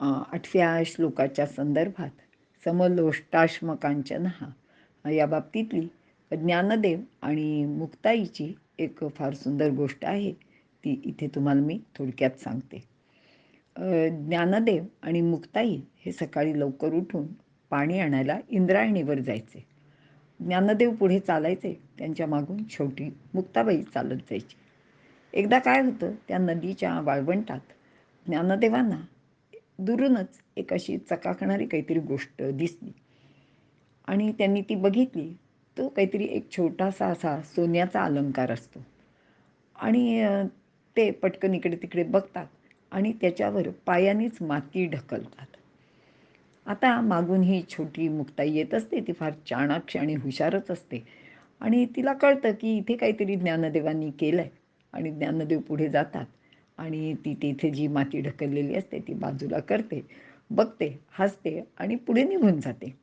आठव्या श्लोकाच्या संदर्भात समलोष्टाश्मकांचनहा या बाबतीतली ज्ञानदेव आणि मुक्ताईची एक फार सुंदर गोष्ट आहे. ती इथे तुम्हाला मी थोडक्यात सांगते. ज्ञानदेव आणि मुक्ताई हे सकाळी लवकर उठून पाणी आणायला इंद्रायणीवर जायचे. ज्ञानदेव पुढे चालायचे. त्यांच्या मागून छोटी मुक्ताबाई चालत जायची. एकदा काय होतं त्या नदीच्या वाळवंटात ज्ञानदेवांना दुरूनच एक अशी चकाकणारी काहीतरी गोष्ट दिसली. आणि त्यांनी ती बघितली. तो काहीतरी एक छोटासा असा सोन्याचा अलंकार असतो. आणि ते पटकन इकडे तिकडे बघतात आणि त्याच्यावर पायानेच माती ढकलतात. आता मागून ही छोटी मुक्ताई येत असते. ती फार चाणाक्ष आणि हुशारच असते. आणि तिला कळतं की इथे काहीतरी ज्ञानदेवांनी केलं आहे आणि ज्ञानदेव पुढे जातात. आणि ती तिथे जी माती ढकललेली असते ती बाजूला करते बघते हसते आणि पुढे निघून जाते.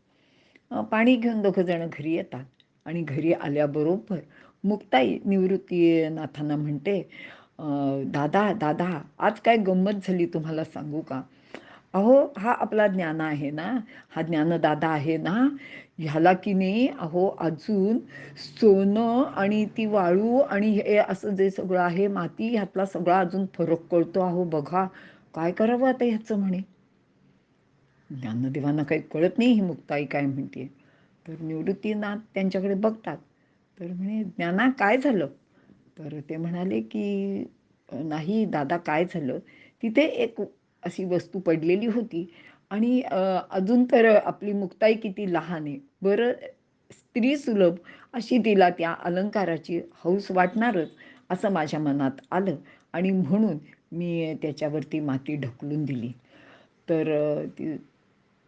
पाणी घेऊन दोघंजणं घरी येतात आणि घरी आल्याबरोबर मुक्ताई निवृत्तीनाथांना म्हणते दादा दादा आज काय गंमत झाली तुम्हाला सांगू का? अहो हा आपला ज्ञान आहे ना हा ज्ञानदादा आहे ना ह्याला की नाही अहो अजून सोनं आणि ती वाळू आणि हे असं जे सगळं आहे माती ह्यातला सगळा अजून फरक कळतो. अहो बघा काय करावं आता ह्याचं म्हणे? ज्ञानदेवांना काही कळत नाही ही मुक्ताई काय म्हणते. तर निवृत्तीनाथ त्यांच्याकडे बघतात. तर म्हणे ज्ञाना काय झालं? तर ते म्हणाले की नाही दादा काय झालं? तिथे एक अशी वस्तू पडलेली होती. आणि अजून तर आपली मुक्ताई किती लहान आहे. बरं स्त्री सुलभ अशी तिला त्या अलंकाराची हौस वाटणारच असं माझ्या मनात आलं. आणि म्हणून मी त्याच्यावरती माती ढकलून दिली. तर ती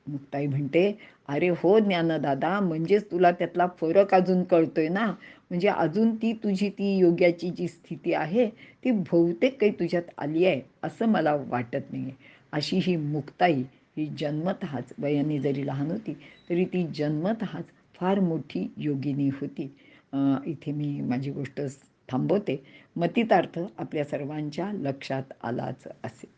मुक्ताई म्हणते अरे हो ज्ञानदादा म्हणजेच तुला त्यातला फरक अजून कळतोय ना. म्हणजे अजून ती तुझी ती योग्याची जी स्थिती आहे ती बहुतेक काही तुझ्यात आली आहे असं मला वाटत नाही आहे अशी ही मुक्ताई ही जन्मतःच वयाने जरी लहान होती तरी ती जन्मतःच फार मोठी योगिनी होती. इथे मी माझी गोष्ट थांबवते. मतितार्थ आपल्या सर्वांच्या लक्षात आलाच असेल.